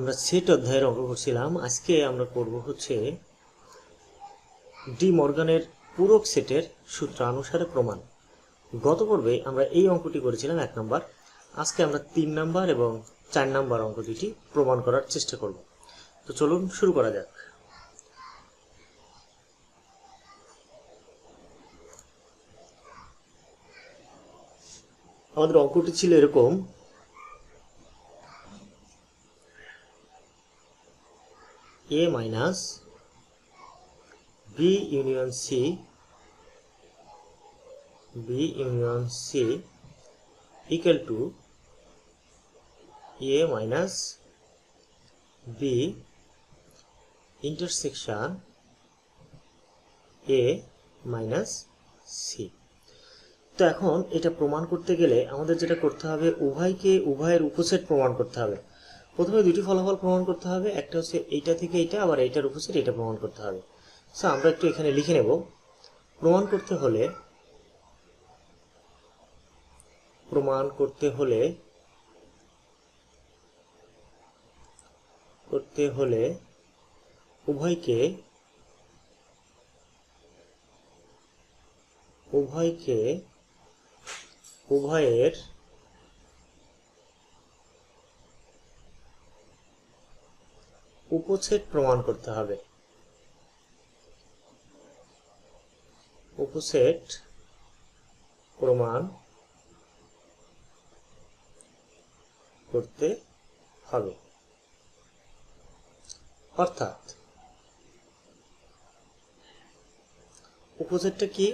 আমরা সেট অধ্যায়ের অঙ্ক করছিলাম। আজকে আমরা করব হচ্ছে ডি মর্গানের পূরক সেটের সূত্রানুসারে প্রমাণ। গত পর্বে আমরা এই অঙ্কটি করেছিলাম এক নম্বর। আজকে আমরা তিন নাম্বার এবং চার নাম্বার অঙ্ক দুটি প্রমাণ করার চেষ্টা করব। তো চলুন শুরু করা যাক। আমাদের অঙ্কটি ছিল এরকম a minus b union c b union c equal to a minus b intersection a minus c তো এখন এটা প্রমাণ করতে গেলে আমাদের যেটা করতে হবে উভয়কে উভয়ের উপসেট প্রমাণ করতে হবে প্রথমে দুটি ফলাফল প্রমাণ করতে হবে। একটা হচ্ছে এইটা থেকে এইটা, আবার এইটার উপস্থিত এটা প্রমাণ করতে হবে। সো আমরা একটু এখানে লিখে নেব। প্রমাণ করতে হলে, প্রমাণ করতে হলে করতে হলে উভয়কে উভয়কে, উভয়ের উপছেদ প্রমাণ করতে হবে। উপসেট প্রমাণ করতে হবে। অর্থাৎ উপসেটটা কি?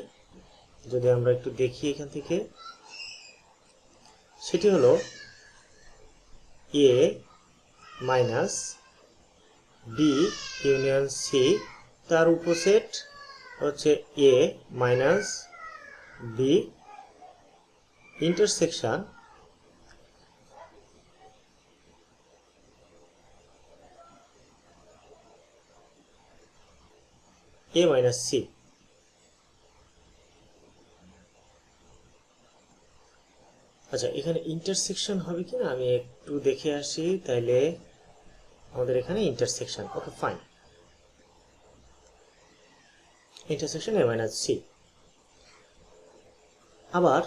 যদি আমরা একটু দেখি এখান থেকে, সেটি হলো A minus B union C তার উপসেট হচ্ছে A minus B intersection A minus C আচ্ছা এখানে ইন্টারসেকশন হবে কি আমি একটু দেখে আসি, তাইলে আমাদের এখানে intersection okay fine intersection A minus C আবার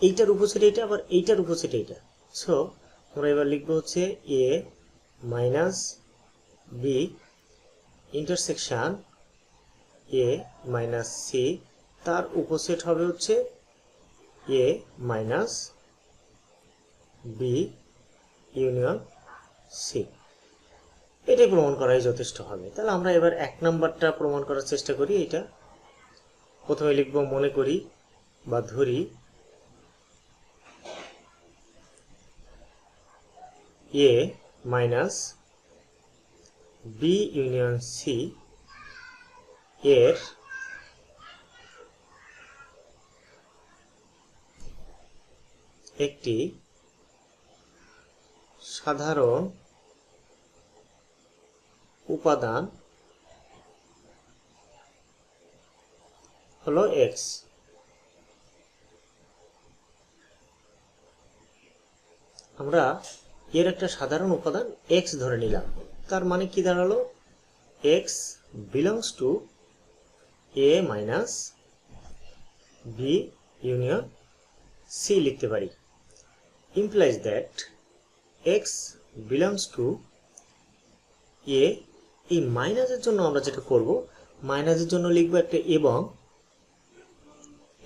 এইটার উপসেট এইটা, আবার এইটার উপসেট এইটা। সো আমরা এবার লিখব হচ্ছে A minus B intersection A minus C তার উপসেট হবে হচ্ছে A minus B union C এটাই প্রমাণ করাই যথেষ্ট হবে। তাহলে আমরা এবার এক নাম্বারটা প্রমাণ করার চেষ্টা করি, এটা। প্রথমে লিখব, মনে করি বা ধরি A minus B union C এর একটি সাধারণ উপাদান হলো এক্স আমরা এর একটা সাধারণ উপাদান এক্স ধরে নিলাম। তার মানে কি দাঁড়াল? X belongs to A minus B union C লিখতে পারি। implies that x belongs to a এই মাইনাসের জন্য আমরা যেটা করব, মাইনাসের জন্য লিখব একটা এবং,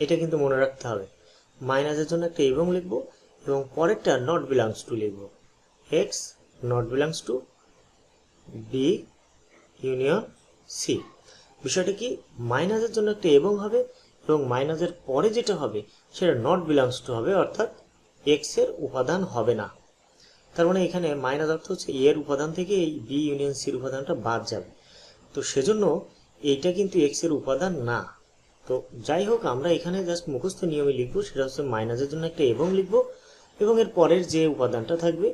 এটা কিন্তু মনে রাখতে হবে। মাইনাসের জন্য একটা এবং লিখব এবং পরেরটা নট বিলংস টু লিখব। X not belongs to B union C বিষয়টা কি, মাইনাসের জন্য একটা এবং হবে এবং মাইনাসের পরে যেটা হবে, সেটা নট বিলংস টু হবে, অর্থাৎ এক্সের উপাদান হবে না। তার মানে এখানে মাইনাস অর্থ হচ্ছে এর উপাদান থেকে এই বি ইউনিয়ন সির উপাদানটা বাদ যাবে। তো সেজন্য এইটা কিন্তু এক্সের উপাদান না। তো যাই হোক, আমরা এখানে জাস্ট মুখস্থ নিয়মে লিখব, সেটা হচ্ছে মাইনাসের জন্য একটা এবং লিখব, এবং এর পরের যে উপাদানটা থাকবে,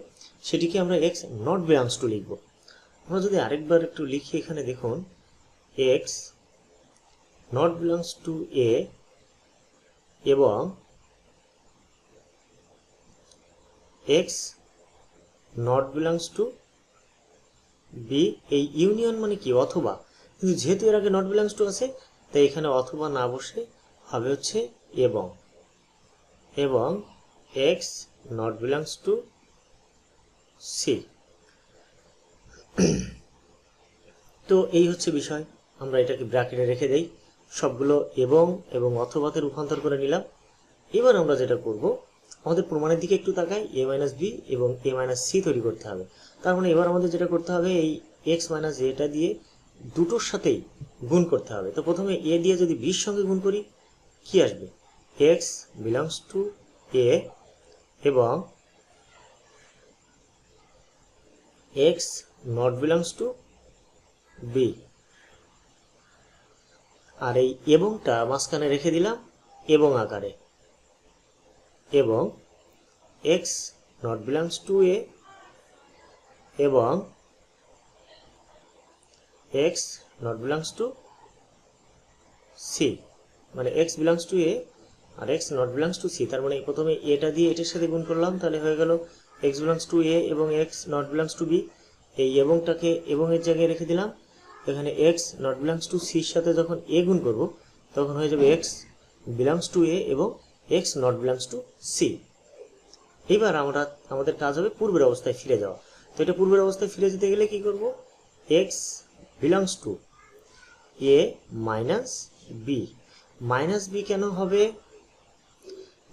সেটিকে আমরা এক্স নট বিলংস টু লিখব। আমরা যদি আরেকবার একটু লিখি এখানে, দেখুন X not belongs to A এবং X not belongs to B এই ইউনিয়ন মানে কি? অথবা, কিন্তু যেহেতু এর আগে নট বিলংস টু আছে, তাই এখানে অথবা না বসে হবে হচ্ছে এবং। এবং X not belongs to C তো এই হচ্ছে বিষয়। আমরা এটাকে ব্র্যাকেটে রেখে দেই। সবগুলো এবং এবং অথবাতে রূপান্তর করে নিলাম। এবার আমরা যেটা করব আমাদের প্রমাণের দিকে একটু তাকাই এ মাইনাস বি এবং এ মাইনাস সি তৈরি করতে হবে। তার মানে এবার আমাদের যেটা করতে হবে, এই এক্স মাইনাস এটা দিয়ে দুটোর সাথেই গুণ করতে হবে। তো প্রথমে এ দিয়ে যদি বির সঙ্গে গুণ করি, কি আসবে? এক্স বিলংস টু এ এবং X not belongs to B আর এই এবংটা মাঝখানে রেখে দিলাম, এবং আকারে। এবং X not belongs to A এবং X not belongs to C মানে X belongs to A R X not belongs to C তার মানে প্রথমে এটা দিয়ে এটার সাথে গুণ করলাম, তাহলে হয়ে গেল এক্স বিলংস টু এ এবং x not belongs to B এই এবংটাকে এবং এর জায়গায় রেখে দিলাম, এখানে এক্স নট বিলংস টু সির সাথে যখন এ গুণ করব, তখন হয়ে যাবে এক্স বিলংস টু এ এবং X not belongs to C এবার আমরা, আমাদের কাজ হবে পূর্বের অবস্থায় ফিরে যাওয়া। তো এটা পূর্বের অবস্থায় ফিরে যেতে গেলে কি করব? X belongs to A minus B minus B কেন হবে?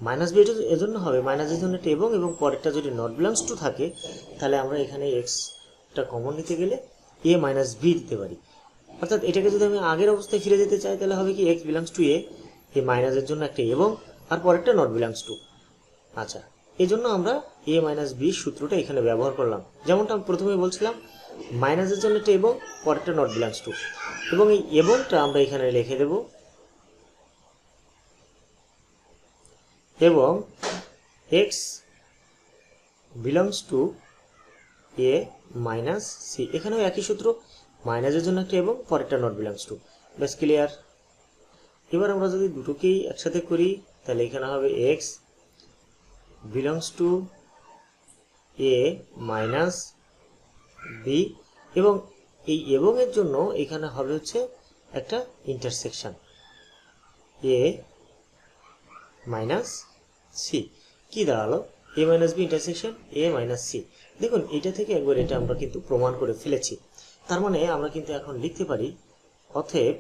মাইনাস বি এজন্য হবে। মাইনাসের জন্য একটা এবং এবং পরেরটা যদি নট বিলংস টু থাকে, তাহলে আমরা এখানে এক্সটা কমন নিতে গেলে এ মাইনাস বি দিতে পারি। অর্থাৎ এটাকে যদি আমি আগের অবস্থায় ফিরে যেতে চাই, তাহলে হবে কি এক্স বিলংস টু এ এই মাইনাসের জন্য একটা এবং আর পরেরটা নট বিলংস টু আচ্ছা এই জন্য আমরা এ মাইনাস বি সূত্রটা এখানে ব্যবহার করলাম। যেমনটা আমি প্রথমে বলছিলাম মাইনাসের জন্য একটা এবং পরেরটা নট বিলংস টু এবং এই এবংটা আমরা এখানে লিখে দেব। এবং X belongs to A minus C এখানেও একই সূত্র মাইনাসের জন্য একটা এবং পরেরটা নট বিলংস টু বেশ ক্লিয়ার এবার আমরা যদি দুটোকেই একসাথে করি তাহলে এখানে হবে X belongs to A minus B এবং এই এবং এর জন্য এখানে হবে হচ্ছে একটা ইন্টারসেকশন এ মাইনাস সি কি দাঁড়াল? A minus B intersection A minus C দেখুন, এটা থেকে একবার এটা আমরা কিন্তু প্রমাণ করে ফেলেছি। তার মানে আমরা কিন্তু এখন লিখতে পারি, অতএব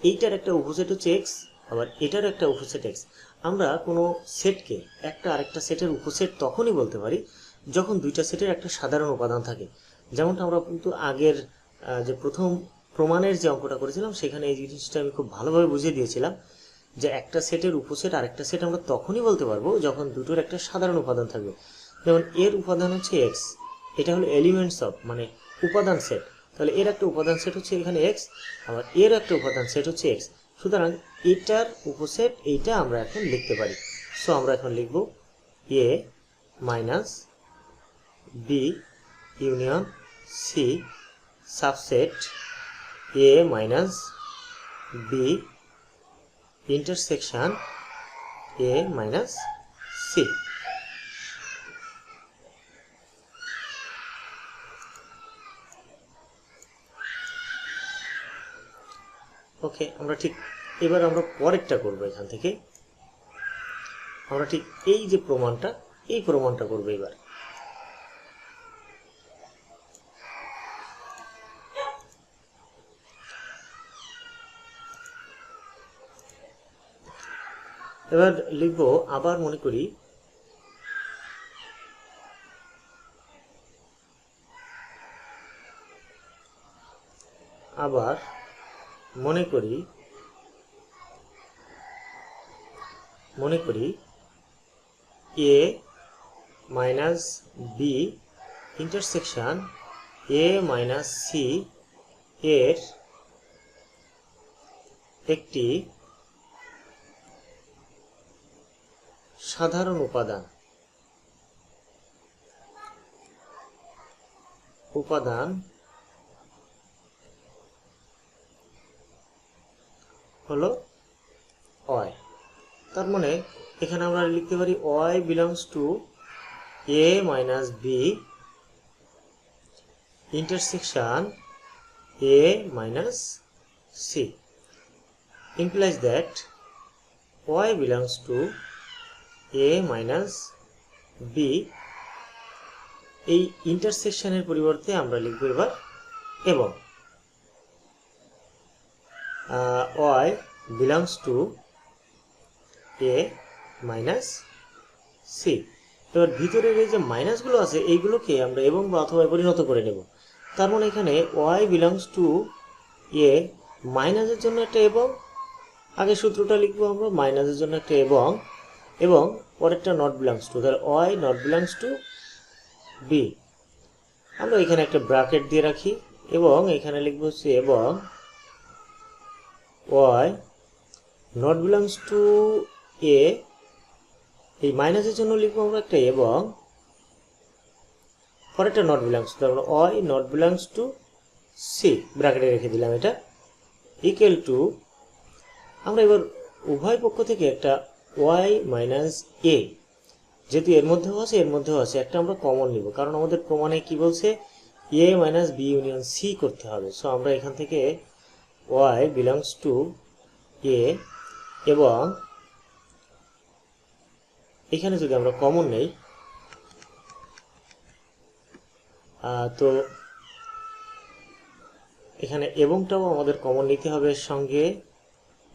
এইটার একটা উপসেট হচ্ছে এক্স আবার এটার একটা উপসেট এক্স আমরা কোনো সেটকে একটা আরেকটা সেটের উপসেট তখনই বলতে পারি যখন দুইটা সেটের একটা সাধারণ উপাদান থাকে। যেমনটা আমরা কিন্তু আগের যে প্রথম প্রমাণের যে অঙ্কটা করেছিলাম, সেখানে এই জিনিসটা আমি খুব ভালোভাবে বুঝিয়ে দিয়েছিলাম যে একটা সেটের উপসেট আরেকটা সেট আমরা তখনই বলতে পারব যখন দুটোর একটা সাধারণ উপাদান থাকবে। যেমন এর উপাদান হচ্ছে এক্স এটা হলো এলিমেন্টস অফ মানে উপাদান সেট। তাহলে এর একটা উপাদান সেট হচ্ছে এখানে এক্স আবার এর একটা উপাদান সেট হচ্ছে এক্স সুতরাং এটার উপসেট এইটা আমরা এখন লিখতে পারি। সো আমরা এখন লিখব A minus B union C subset A minus B intersection A minus C okay আমরা ঠিক এবার আমরা পরেরটা করব এখান থেকে। আমরা ঠিক এই যে প্রমাণটা, এই প্রমাণটা করব এবার। এবার লিখব, আবার মনে করি, আবার মনে করি মনে করি A minus B intersection A minus C এর একটি সাধারণ উপাদান। উপাদান হলো অয় তার মানে এখানে আমরা লিখতে পারি Y belongs to A minus B intersection a minus c implies that y belongs to a minus b এই ইন্টারসেকশনের পরিবর্তে আমরা লিখব এবার এবং। Y belongs to A minus C এবার ভিতরের এই যে মাইনাসগুলো আছে, এইগুলোকে আমরা এবং বা অথবা পরিণত করে নেব। তার মানে এখানে ওয়াই বিলংস টু এ মাইনাসের জন্য একটা এবং আগে সূত্রটা লিখব আমরা মাইনাসের জন্য একটা এবং এবং পরেরটা নট বিলংস টু তাহলে Y not belongs to B আমরা এখানে একটা ব্রাকেট দিয়ে রাখি, এবং এখানে লিখব হচ্ছে এবং Y not belongs to A এই মাইনাসের জন্য লিখব আমরা একটা এবং পরেরটা নট বিলংস তারপরে Y not belongs to C ব্র্যাকেটে রেখে দিলাম এটা ইকুয়াল টু আমরা এবার উভয় পক্ষ থেকে একটা ওয়াই মাইনাস এ যেহেতু এর মধ্যেও আছে, এর মধ্যেও আছে, একটা আমরা কমন নিব, কারণ আমাদের প্রমাণে কি বলছে? A minus B union C করতে হবে সো আমরা এখান থেকে ওয়াই বিলংস টু এ এবং এখানে যদি আমরা কমন নেই তো এখানে এবংটাও আমাদের কমন নিতে হবে সঙ্গে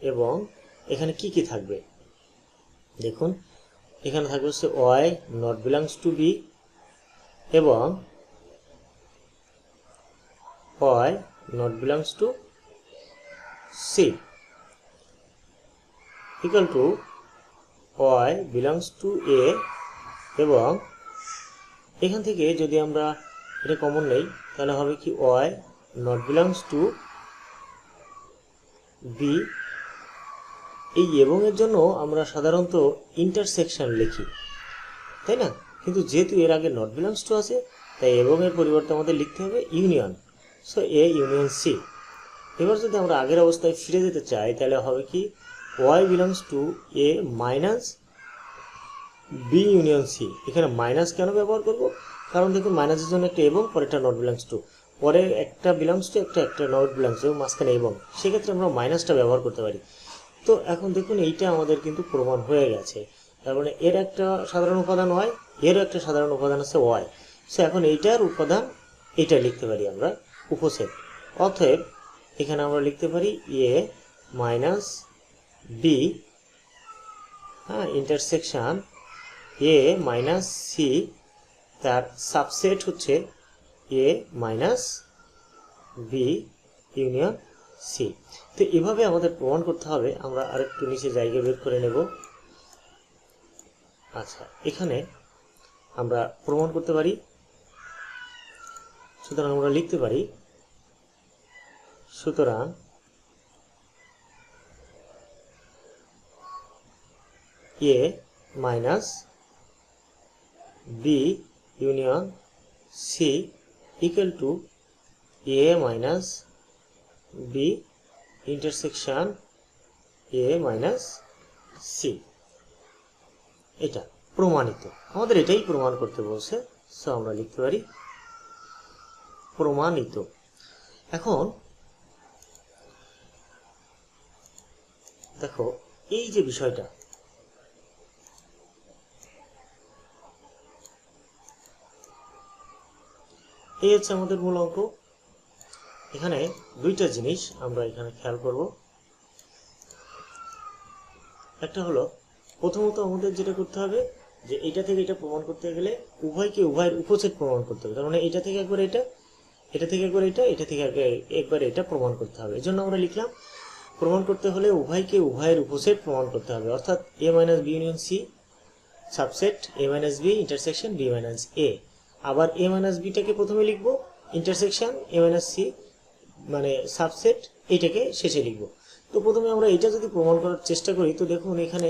এবং এখানে কি কি থাকবে? দেখুন, এখানে থাকবে হচ্ছে Y not belongs to B এবং Y not belongs to C equal to Y belongs to A এবং এখান থেকে যদি আমরা এটা কমন নেই, তাহলে হবে কি Y not belongs to B এই এবং এর জন্য আমরা সাধারণত ইন্টারসেকশন লিখি, তাই না? কিন্তু যেহেতু এর আগে নট বিলংস টু আছে, তাই এবং এর পরিবর্তে আমাদের লিখতে হবে union so A union C এবার যদি আমরা আগের অবস্থায় ফিরে যেতে চাই, তাহলে হবে কি? Y belongs to A minus B union C এখানে মাইনাস কেন ব্যবহার করব? কারণ দেখুন মাইনাসের জন্য একটা এবং, পরেরটা নট বিলংস টু পরে একটা বিলংস টু একটা একটা নট বিলংস এবং মাঝখানে এবং। সেক্ষেত্রে আমরা মাইনাসটা ব্যবহার করতে পারি। তো এখন দেখুন, এইটা আমাদের কিন্তু প্রমাণ হয়ে গেছে। তার মানে এর একটা সাধারণ উপাদান হয় এরও একটা সাধারণ উপাদান আছে ওয়াই সো এখন এইটার উপাদান এটা লিখতে পারি আমরা উপসেট। অতএব এখানে আমরা লিখতে পারি এ মাইনাস বি হ্যাঁ ইন্টারসেকশন এ মাইনাস সি তার সাবসেট হচ্ছে A minus B union C তো এভাবে আমাদের প্রমাণ করতে হবে, আমরা আরেকটু নিচে জায়গা বের করে নেব। আচ্ছা এখানে আমরা প্রমাণ করতে পারি। সুতরাং আমরা লিখতে পারি সুতরাং A minus B union C equal to A minus B intersection A minus C. এটা প্রমাণিত। আমাদের এটাই প্রমাণ করতে বলছে। সো আমরা লিখতে পারি প্রমাণিত। এখন দেখো, এই যে বিষয়টা, এই হচ্ছে আমাদের মূল অঙ্ক। এখানে দুইটা জিনিস আমরা এখানে খেয়াল করব। একটা হলো, প্রথমত আমাদের যেটা করতে হবে, যে এটা থেকে এটা প্রমাণ করতে গেলে উভয়কে উভয়ের উপসেট প্রমাণ করতে হবে। তার মানে এটা থেকে একবার এটা এটা থেকে একবার এটা এটা থেকে একবার- এটা প্রমাণ করতে হবে। এই জন্য আমরা লিখলাম প্রমাণ করতে হলে উভয়কে উভয়ের উপসেট প্রমাণ করতে হবে। অর্থাৎ A minus B union C subset A minus B intersection B minus A আবার এ মাইনাস বিটাকে প্রথমে লিখব ইন্টারসেকশন এ মাইনাস সি মানে সাবসেট এইটাকে শেষে লিখব। তো প্রথমে আমরা এটা যদি প্রমাণ করার চেষ্টা করি, তো দেখুন এখানে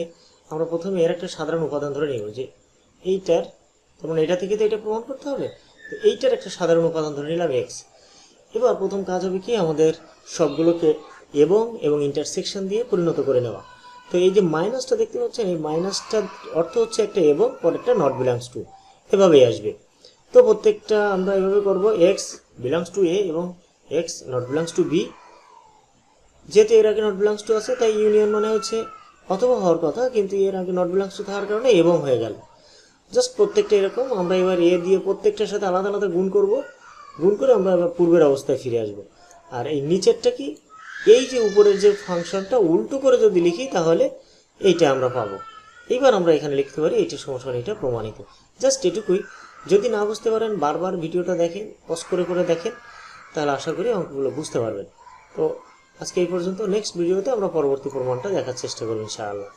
আমরা প্রথমে এর একটা সাধারণ উপাদান ধরে নেব যে এইটার, তার মানে এটা থেকে তো এটা প্রমাণ করতে হবে? তো এইটার একটা সাধারণ উপাদান ধরে নিলাম এক্স এবার প্রথম কাজ হবে কি? আমাদের সবগুলোকে এবং এবং ইন্টারসেকশন দিয়ে পরিণত করে নেওয়া। তো এই যে মাইনাসটা দেখতে পাচ্ছেন, এই মাইনাসটার অর্থ হচ্ছে একটা এবং, পরেরটা নট বিলংস টু এভাবেই আসবে। তো প্রত্যেকটা আমরা এভাবে করব এক্স বিলংস টু এ এবং X not belongs to B যেহেতু এর আগে নট বিলংস টু আছে, তাই ইউনিয়ন মানে হচ্ছে অথবা হওয়ার কথা, কিন্তু এর আগে নট বিলংস টু থাকার কারণে এবং হয়ে গেল। জাস্ট প্রত্যেকটা এরকম, আমরা এবার এ দিয়ে প্রত্যেকটার সাথে আলাদা আলাদা গুণ করব। গুণ করে আমরা এবার পূর্বের অবস্থায় ফিরে আসব। আর এই নিচেরটা কি? এই যে উপরের যে ফাংশনটা উল্টো করে যদি লিখি, তাহলে এইটা আমরা পাবো। এবার আমরা এখানে লিখতে পারি এইটা সমস্যা এটা প্রমাণিত। জাস্ট এটুকুই। যদি না বুঝতে পারেন, বারবার ভিডিওটা দেখেন পজ করে করে দেখেন, তাহলে আশা করি অঙ্কগুলো বুঝতে পারবেন। তো আজকে এই পর্যন্ত নেক্সট ভিডিওতে আমরা পরবর্তী প্রমাণটা দেখার চেষ্টা করব, ইনশাআল্লাহ।